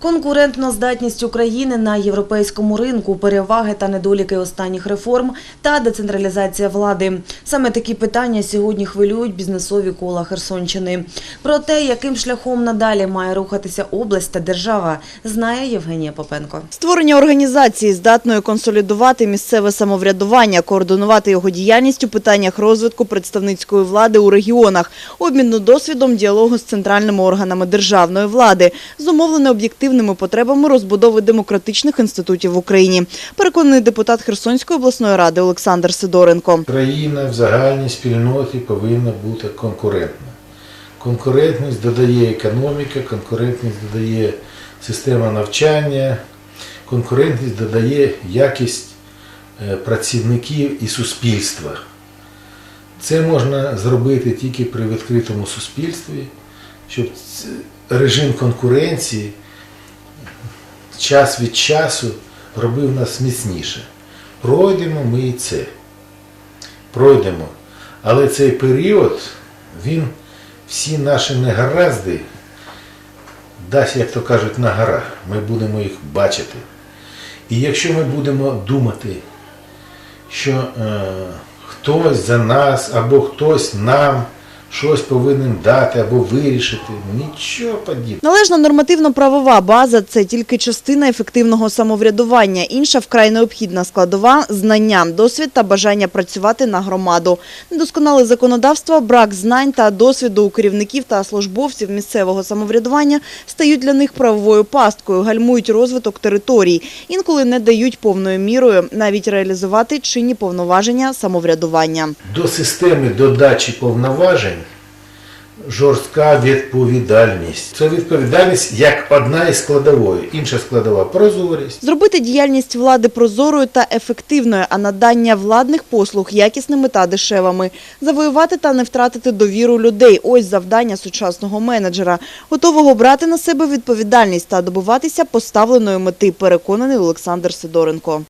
Конкурентна здатність України на європейському ринку, переваги та недоліки останніх реформ та децентралізація влади. Саме такі питання сьогодні хвилюють бізнесові кола Херсонщини. Про те, яким шляхом надалі має рухатися область та держава, знає Євгенія Попенко. Створення організації, здатної консолідувати місцеве самоврядування, координувати його діяльність у питаннях розвитку представницької влади у регіонах, обміну досвідом діалогу з центральними органами державної влади, зумовлене об'єктивними потребами розбудови демократичних інститутів в Україні, переконаний депутат Херсонської обласної ради Олександр Сидоренко. Країна в загальній спільноті повинна бути конкурентна. Конкурентність додає економіка, конкурентність додає система навчання, конкурентність додає якість е, працівників і суспільства. Це можна зробити тільки при відкритому суспільстві, щоб режим конкуренції час від часу робив нас міцніше. Пройдемо ми і це пройдемо. Але цей період, він всі наші негаразди дасть, як то кажуть, на горах. Ми будемо їх бачити. І якщо ми будемо думати, що е, хтось за нас або хтось нам щось повинен дати або вирішити, нічого подібного. Належна нормативно-правова база – це тільки частина ефективного самоврядування. Інша вкрай необхідна складова – знання, досвід та бажання працювати на громаду. Недосконале законодавство, брак знань та досвіду у керівників та службовців місцевого самоврядування стають для них правовою пасткою, гальмують розвиток територій. Інколи не дають повною мірою навіть реалізувати чинні повноваження самоврядування. До системи додачі повноважень жорстка відповідальність. Це відповідальність як одна із складової. Інша складова прозорість. Зробити діяльність влади прозорою та ефективною, а надання владних послуг якісними та дешевими. Завоювати та не втратити довіру людей – ось завдання сучасного менеджера. Готового брати на себе відповідальність та добуватися поставленої мети, переконаний Олександр Сидоренко.